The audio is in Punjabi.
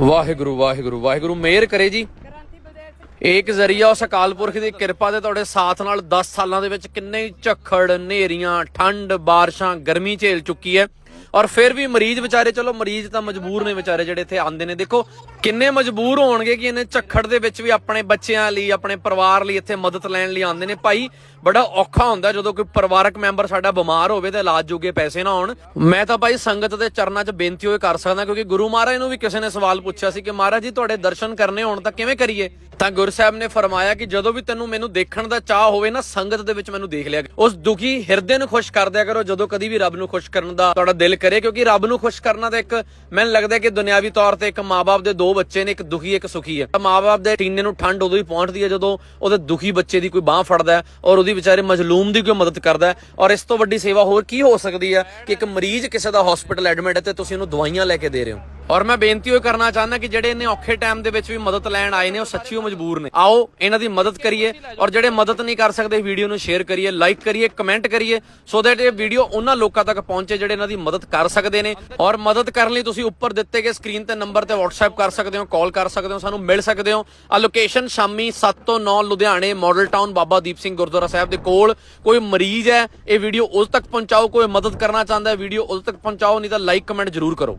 ਵਾਹਿਗੁਰੂ ਵਾਹਿਗੁਰੂ ਵਾਹਿਗੁਰੂ, ਮਿਹਰ ਕਰੇ ਜੀ। ਏਕ ਜ਼ਰੀਆ ਉਸ ਅਕਾਲ ਪੁਰਖ ਦੀ ਕਿਰਪਾ ਦੇ ਤੁਹਾਡੇ ਸਾਥ ਨਾਲ 10 ਸਾਲਾਂ ਦੇ ਵਿੱਚ ਕਿੰਨੇ ਝੱਖੜ, ਹਨੇਰੀਆਂ, ਠੰਡ, ਬਾਰਿਸ਼ਾਂ, ਗਰਮੀ ਝੇਲ ਚੁੱਕੀ ਹੈ। ਔਰ ਫਿਰ ਵੀ ਮਰੀਜ਼ ਵਿਚਾਰੇ, ਚਲੋ ਮਰੀਜ਼ ਤਾਂ ਮਜਬੂਰ ਨੇ ਵਿਚਾਰੇ ਜਿਹੜੇ ਇੱਥੇ ਆਉਂਦੇ ਨੇ। ਦੇਖੋ, ਕਿੰਨੇ ਮਜਬੂਰ ਹੋਣਗੇ ਕਿ ਇਹਨੇ ਝੱਖੜ ਦੇ ਵਿੱਚ ਵੀ ਆਪਣੇ ਬੱਚਿਆਂ ਲਈ, ਆਪਣੇ ਪਰਿਵਾਰ ਲਈ ਇੱਥੇ ਮਦਦ ਲੈਣ ਲਈ ਆਉਂਦੇ ਨੇ। ਭਾਈ, ਬੜਾ ਔਖਾ ਹੁੰਦਾ ਜਦੋਂ ਕੋਈ ਪਰਿਵਾਰਕ ਮੈਂਬਰ ਸਾਡਾ ਬਿਮਾਰ ਹੋਵੇ ਤੇ ਇਲਾਜ ਜੋਗੇ ਪੈਸੇ ਨਾ ਹੋਣ। ਮੈਂ ਤਾਂ ਭਾਈ ਸੰਗਤ ਦੇ ਚਰਨਾਂ 'ਚ ਬੇਨਤੀ ਹੋਏ ਕਰ ਸਕਦਾ, ਕਿਉਂਕਿ ਗੁਰੂ ਮਹਾਰਾਜ ਨੂੰ ਵੀ ਕਿਸੇ ਨੇ ਸਵਾਲ ਪੁੱਛਿਆ ਸੀ ਕਿ ਮਹਾਰਾਜ ਜੀ, ਤੁਹਾਡੇ ਦਰਸ਼ਨ ਕਰਨੇ ਹੋਣ ਤਾਂ ਕਿਵੇਂ ਕਰੀਏ? ਤਾਂ ਗੁਰੂ ਸਾਹਿਬ ਨੇ ਫਰਮਾਇਆ ਕਿ ਜਦੋਂ ਵੀ ਤੈਨੂੰ ਮੈਨੂੰ ਦੇਖਣ ਦਾ ਚਾਹ ਹੋਵੇ ਨਾ, ਸੰਗਤ ਦੇ ਵਿੱਚ ਮੈਨੂੰ ਦੇਖ ਲਿਆ ਉਸ ਦੁਖੀ ਹਿਰਦੇ ਨੂੰ ਖੁਸ਼ ਕਰ ਦਿਆ ਕਰੋ, ਜਦੋਂ ਕਦੀ ਵੀ ਰੱਬ ਨੂੰ ਖੁਸ਼ ਕਰਨ ਦਾ ਤੁਹਾਡਾ ਦਿਲ ਕਰੇ ਕਿਉਂਕਿ ਰੱਬ ਨੂੰ ਖੁਸ਼ ਕਰਨਾ ਤਾਂ ਇੱਕ ਮੈਨੂੰ ਲੱਗਦਾ ਕਿ ਦੁਨਿਆਵੀ ਤੌਰ ਤੇ ਇੱਕ ਮਾਪੇ ਦੇ ਦੋ ਬੱਚੇ ਨੇ, ਇੱਕ ਦੁਖੀ, ਇੱਕ ਸੁਖੀ ਹੈ। ਮਾਪੇ ਦੇ ਟੀਨੇ ਨੂੰ ਠੰਡ ਉਦੋਂ ਹੀ ਪਹੁੰਚਦੀ ਹੈ ਜਦੋਂ ਉਹਦੇ ਦੁਖੀ ਬੱਚੇ ਦੀ ਕੋਈ ਬਾਹ ਫੜਦਾ ਹੈ ਔਰ ਉਹਦੀ ਵਿਚਾਰੇ ਮਜ਼ਲੂਮ ਦੀ ਕੋਈ ਮਦਦ ਕਰਦਾ ਹੈ ਔਰ ਇਸ ਤੋਂ ਵੱਡੀ ਸੇਵਾ ਹੋਰ ਕੀ ਹੋ ਸਕਦੀ ਹੈ ਕਿ ਇੱਕ ਮਰੀਜ਼ ਕਿਸੇ ਦਾ ਹਸਪੀਟਲ ਐਡਮਿਟ ਹੈ ਤੇ ਤੁਸੀਂ ਉਹਨੂੰ ਦਵਾਈਆਂ ਲੈ ਕੇ ਦੇ ਰਹੇ ਹੋ? ਔਰ ਮੈਂ ਬੇਨਤੀ ਉਹ ਕਰਨਾ ਚਾਹੁੰਦਾ ਕਿ ਜਿਹੜੇ ਇੰਨੇ ਔਖੇ ਟਾਈਮ ਦੇ ਵਿੱਚ ਵੀ ਮਦਦ ਲੈਣ ਆਏ ਨੇ, ਉਹ ਸੱਚੀ ਉਹ ਮਜਬੂਰ ਨੇ। ਆਓ, ਇਹਨਾਂ ਦੀ ਮਦਦ ਕਰੀਏ ਔਰ ਜਿਹੜੇ ਮਦਦ ਨਹੀਂ ਕਰ ਸਕਦੇ ਵੀਡੀਓ ਨੂੰ ਸ਼ੇਅਰ ਕਰੀਏ ਲਾਈਕ ਕਰੀਏ ਕਮੈਂਟ ਕਰੀਏ ਸੋ ਦੈਟ ਇਹ ਵੀਡੀਓ ਉਹਨਾਂ ਲੋਕਾਂ ਤੱਕ ਪਹੁੰਚੇ ਜਿਹੜੇ ਇਹਨਾਂ ਦੀ ਮਦਦ ਕਰ ਸਕਦੇ ਨੇ। ਔਰ ਮਦਦ ਕਰਨ ਲਈ ਤੁਸੀਂ ਉੱਪਰ ਦਿੱਤੇ ਗਏ ਸਕਰੀਨ ਤੇ ਨੰਬਰ ਤੇ WhatsApp ਕਰ ਸਕਦੇ ਹੋ ਕਾਲ ਕਰ ਸਕਦੇ ਹੋ, ਸਾਨੂੰ ਮਿਲ ਸਕਦੇ ਹੋ। ਆ ਲੋਕੇਸ਼ਨ ਸ਼ਾਮੀ 7 ਤੋਂ 9 ਲੁਧਿਆਣੇ ਮਾਡਲ ਟਾਊਨ ਬਾਬਾ ਦੀਪ ਸਿੰਘ ਗੁਰਦੁਆਰਾ ਸਾਹਿਬ ਦੇ ਕੋਲ। ਕੋਈ ਮਰੀਜ਼ ਹੈ, ਇਹ ਵੀਡੀਓ ਉਸ ਤੱਕ ਪਹੁੰਚਾਓ, ਕੋਈ ਮਦਦ ਕਰਨਾ ਚਾਹੁੰਦਾ ਹੈ ਵੀਡੀਓ ਉਸ ਤੱਕ ਪਹੁੰਚਾਓ, ਨਹੀਂ ਤਾਂ ਲਾਈਕ ਕਮੈਂਟ ਜ਼ਰੂਰ ਕਰੋ।